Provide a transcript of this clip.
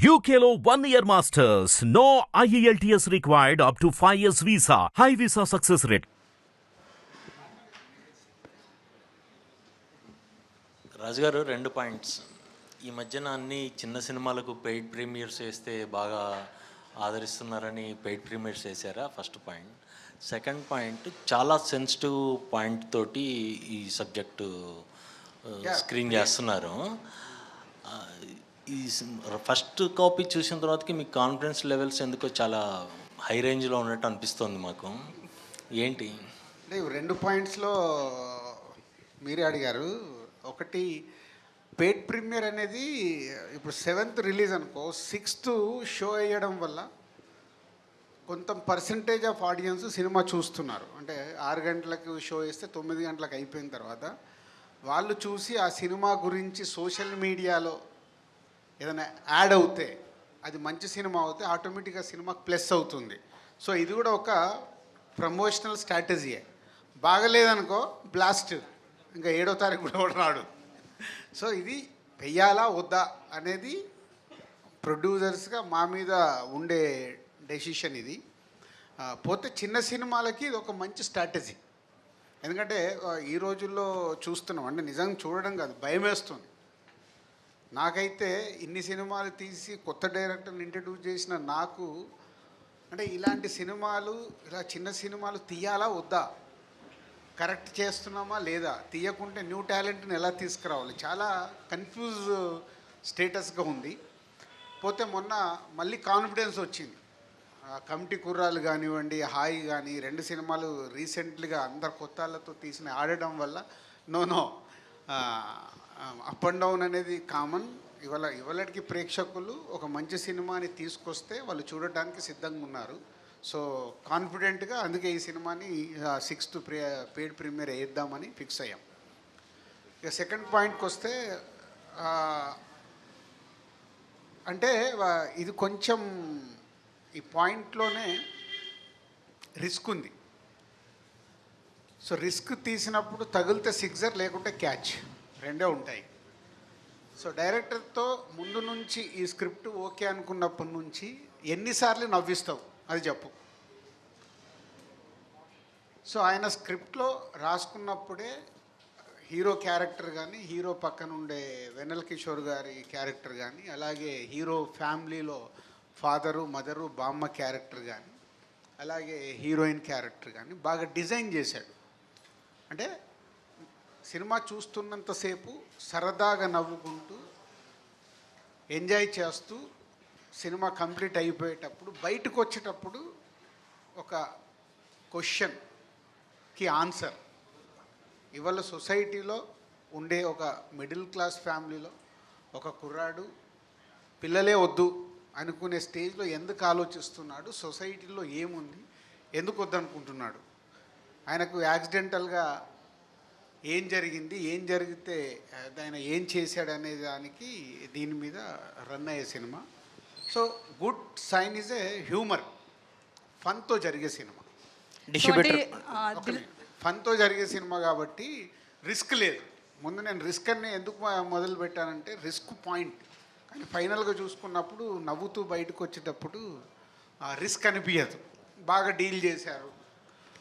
One year masters. No E IELTS required up to 5 years visa. High visa success rate. రాజుగారు రెండు points ఈ మధ్యన అన్ని చిన్న సినిమాలకు పెయిడ్ ప్రీమియర్స్ వేస్తే బాగా ఆదరిస్తున్నారని పెయిడ్ ప్రీమియర్స్ వేసారా ఫస్ట్ పాయింట్ సెకండ్ పాయింట్ చాలా సెన్సిటివ్ పాయింట్ తోటి ఈ సబ్జెక్టు స్క్రీన్ చేస్తున్నారు ఆ, ఈ ఫస్ట్ కాపీ చూసిన తర్వాతకి మీ కాన్ఫిడెన్స్ లెవెల్స్ ఎందుకో చాలా హై రేంజ్లో ఉన్నట్టు అనిపిస్తుంది మాకు. ఏంటి? రెండు పాయింట్స్లో మీరే అడిగారు. ఒకటి పేడ్ ప్రీమియర్ అనేది ఇప్పుడు సెవెంత్ రిలీజ్ అనుకో సిక్స్త్ షో అయ్యడం వల్ల కొంత పర్సంటేజ్ ఆఫ్ ఆడియన్స్ సినిమా చూస్తున్నారు. అంటే ఆరు గంటలకు షో వేస్తే తొమ్మిది గంటలకు అయిపోయిన తర్వాత వాళ్ళు చూసి ఆ సినిమా గురించి సోషల్ మీడియాలో ఏదైనా యాడ్ అవుతే అది మంచి సినిమా అవుతే ఆటోమేటిక్గా సినిమాకి ప్లస్ అవుతుంది. సో ఇది కూడా ఒక ప్రమోషనల్ స్ట్రాటజీయే బాగలేదనుకో బ్లాస్ట్. ఇంకా ఏడో తారీఖు కూడా ఎవడు రాడు. సో ఇది వెయ్యాలా వద్దా అనేది ప్రొడ్యూసర్స్గా మా మీద ఉండే డెసిషన్ ఇది. పోతే చిన్న సినిమాలకి ఇది ఒక మంచి స్ట్రాటజీ. ఎందుకంటే ఈ రోజుల్లో చూస్తున్నాం. అంటే నిజంగా చూడడం కాదు భయం వేస్తుంది నాకైతే ఇన్ని సినిమాలు తీసి కొత్త డైరెక్టర్ని ఇంట్రడ్యూస్ చేసిన నాకు అంటే ఇలాంటి సినిమాలు ఇలా చిన్న సినిమాలు తీయాలా వద్దా? కరెక్ట్ చేస్తున్నామా లేదా? తీయకుంటే న్యూ టాలెంట్ని ఎలా తీసుకురావాలి? చాలా కన్ఫ్యూజ్ స్టేటస్గా ఉంది. పోతే మొన్న మళ్ళీ కాన్ఫిడెన్స్ వచ్చింది. కమిటీ కుర్రాలు కానివ్వండి హాయి కానీ రెండు సినిమాలు రీసెంట్లీగా అందరు కొత్త వాళ్ళతో తీసిన ఆడడం వల్ల no no up and down అనేది కామన్ ఇవాళ ఇవాళకి ప్రేక్షకులు ఒక మంచి సినిమాని తీసుకొస్తే వాళ్ళు చూడటానికి సిద్ధంగా ఉన్నారు. సో కాన్ఫిడెంట్గా అందుకే ఈ సినిమాని సిక్స్త్ ప్రే పెయిడ్ ప్రీమియర్ వేద్దామని ఫిక్స్ అయ్యాం. ఇక సెకండ్ పాయింట్కి వస్తే అంటే ఇది కొంచెం ఈ పాయింట్లోనే రిస్క్ ఉంది. సో రిస్క్ తీసినప్పుడు తగిలితే సిక్సర్ లేకుంటే క్యాచ్. రెండే ఉంటాయి. సో డైరెక్టర్తో ముందు నుంచి ఈ స్క్రిప్ట్ ఓకే అనుకున్నప్పటి నుంచి ఎన్నిసార్లు నవ్విస్తావు? అది చెప్పు. సో ఆయన స్క్రిప్ట్లో రాసుకున్నప్పుడే హీరో క్యారెక్టర్ కానీ హీరో పక్కన ఉండే వెనల్ కిషోర్ గారి క్యారెక్టర్ కానీ అలాగే హీరో ఫ్యామిలీలో ఫాదరు మదరు బామ్మ క్యారెక్టర్ కానీ అలాగే హీరోయిన్ క్యారెక్టర్ కానీ బాగా డిజైన్ చేశాడు. అంటే సినిమా చూస్తున్నంతసేపు సరదాగా నవ్వుకుంటూ ఎంజాయ్ చేస్తూ సినిమా కంప్లీట్ అయిపోయేటప్పుడు బయటకు వచ్చేటప్పుడు ఒక క్వశ్చన్కి ఆన్సర్. ఇవాళ సొసైటీలో ఉండే ఒక మిడిల్ క్లాస్ ఫ్యామిలీలో ఒక కుర్రాడు పిల్లలే వద్దు అనుకునే స్టేజ్లో ఎందుకు ఆలోచిస్తున్నాడు సొసైటీలో ఏముంది ఎందుకు వద్దనుకుంటున్నాడు? ఆయనకు యాక్సిడెంటల్గా ఏం జరిగింది ఏం జరిగితే ఆయన ఏం చేశాడు అనే దానికి దీని మీద రన్ అయ్యే cinema. So good sign is a humour ఫన్తో జరిగే సినిమా. డిస్ట్రిబ్యూటర్ ఫన్తో జరిగే సినిమా కాబట్టి రిస్క్ లేదు. ముందు నేను రిస్క్ అని ఎందుకు మొదలు పెట్టానంటే రిస్క్ పాయింట్. కానీ ఫైనల్గా చూసుకున్నప్పుడు నవ్వుతూ బయటకు వచ్చేటప్పుడు రిస్క్ అనిపించదు బాగా డీల్ చేశారు.